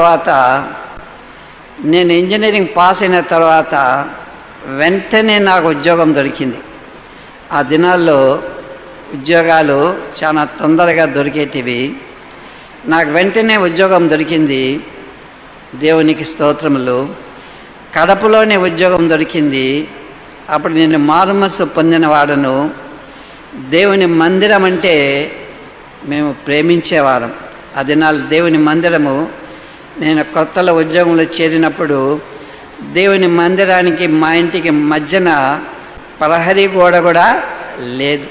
తర్వాత నేను engineering pass అయిన తర్వాత వెంటనే నాకు ఉద్యోగం దొరికింది. ఆ దినాల్లో ఉద్యోగాలు చాలా తొందరగా దొరికేటివి. నాకు వెంటనే ఉద్యోగం దొరికింది. దేవునికి స్తోత్రములు. కడపలోనే ఉద్యోగం దొరికింది. అప్పుడు నేను మారుమస్సు పొందిన వాడను. దేవుని మందిరం అంటే మేము ప్రేమించేవారం. ఆ దినాలు దేవుని మందిరము నేను కొత్తలో ఉద్యోగంలో చేరినప్పుడు దేవుని మందిరానికి మా ఇంటికి మధ్యన ప్రహరీ గోడ కూడా లేదు.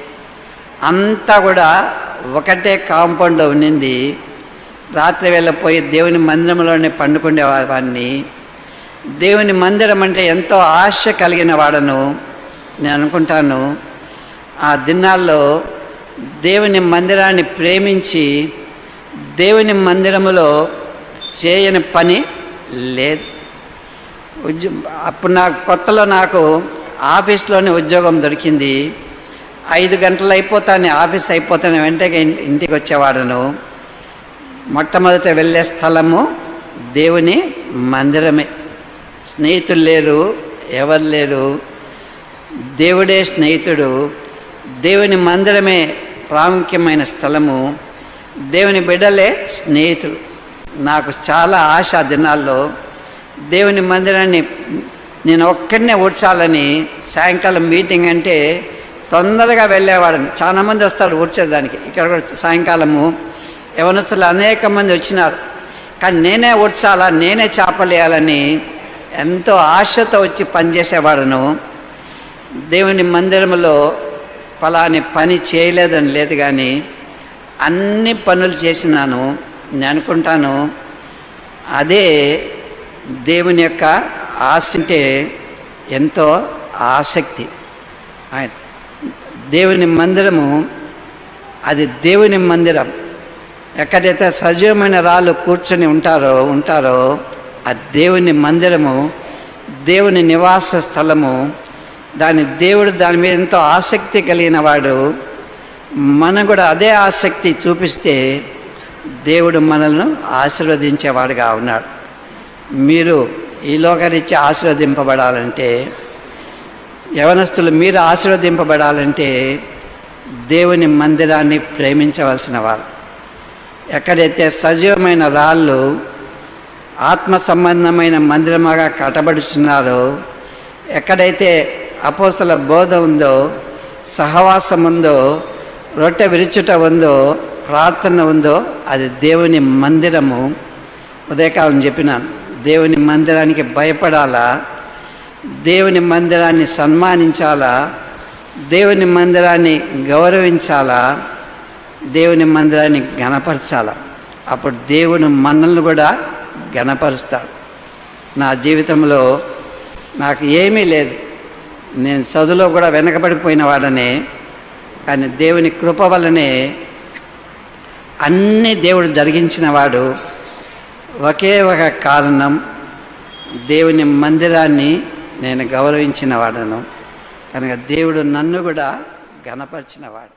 అంతా కూడా ఒకటే కాంపౌండ్లో ఉండింది. రాత్రి వెళ్ళిపోయి పోయి దేవుని మందిరంలోనే పండుకునేవాడిని దేవుని మందిరం అంటే ఎంతో ఆశ కలిగిన వాడను నేను అనుకుంటాను. ఆ దినాల్లో దేవుని మందిరాన్ని ప్రేమించి దేవుని మందిరములో చేయని పని లేదు. అప్పుడు నాకు కొత్తలో నాకు ఆఫీస్లోనే ఉద్యోగం దొరికింది. ఐదు గంటలు అయిపోతాను ఆఫీస్ అయిపోతాను వెంటనే ఇంటికి వచ్చేవాడను. మొట్టమొదట వెళ్ళే స్థలము దేవుని మందిరమే. స్నేహితులు లేరు ఎవరు లేరు. దేవుడే స్నేహితుడు. దేవుని మందిరమే ప్రాముఖ్యమైన స్థలము. దేవుని బిడ్డలే స్నేహితుడు. నాకు చాలా ఆశ దినాల్లో దేవుని మందిరాన్ని నేను ఒక్కడనే ఊడ్చాలని సాయంకాలం మీటింగ్ అంటే తొందరగా వెళ్ళేవాడిని చాలామంది వస్తారు ఊడ్చేదానికి. ఇక్కడ కూడా సాయంకాలము యవనస్తులు అనేక మంది వచ్చినారు. కానీ నేనే ఊడ్చాలా నేనే చేపలేయాలని ఎంతో ఆశతో వచ్చి పనిచేసేవాడను. దేవుని మందిరంలో ఫలాని పని చేయలేదని లేదు కానీ అన్ని పనులు చేసినాను. నేను అనుకుంటాను అదే దేవుని యొక్క ఆశ అంటే ఎంతో ఆసక్తి. ఆయన దేవుని మందిరము అది దేవుని మందిరం. ఎక్కడైతే సజీవమైన రాళ్ళు కూర్చొని ఉంటారో ఉంటారో ఆ దేవుని మందిరము దేవుని నివాస స్థలము దాని దేవుడు దాని మీద ఎంతో ఆసక్తి కలిగిన వాడు మనం కూడా అదే ఆసక్తి చూపిస్తే దేవుడు మనల్ని ఆశీర్వదించేవాడుగా ఉన్నాడు. మీరు ఈ లోకరీత్యా ఆశీర్వదింపబడాలంటే యవనస్తులు మీరు ఆశీర్వదింపబడాలంటే దేవుని మందిరాన్ని ప్రేమించవలసిన వారు. ఎక్కడైతే సజీవమైన రాళ్ళు ఆత్మ సంబంధమైన మందిరముగా కట్టబడుచున్నారో ఎక్కడైతే అపోస్తల బోధ ఉందో సహవాసం ఉందో రొట్టె విరుచుట ఉందో ప్రార్థన ఉందో అది దేవుని మందిరము. ఉదయకాలం చెప్పినాను దేవుని మందిరానికి భయపడాలా? దేవుని మందిరాన్ని సన్మానించాలా? దేవుని మందిరాన్ని గౌరవించాలా? దేవుని మందిరాన్ని ఘనపరచాలా? అప్పుడు దేవుని మనల్ని కూడా ఘనపరుస్తాడు. నా జీవితంలో నాకు ఏమీ లేదు. నేను చదువులో కూడా వెనకబడిపోయిన వాడనే కానీ దేవుని కృప వల్లనే అన్ని దేవుడు జరిగించిన వాడు ఒకే ఒక కారణం. దేవుని మందిరాన్ని నేను గౌరవించిన వాడను. కనుక దేవుడు నన్ను కూడా గణపరిచినవాడు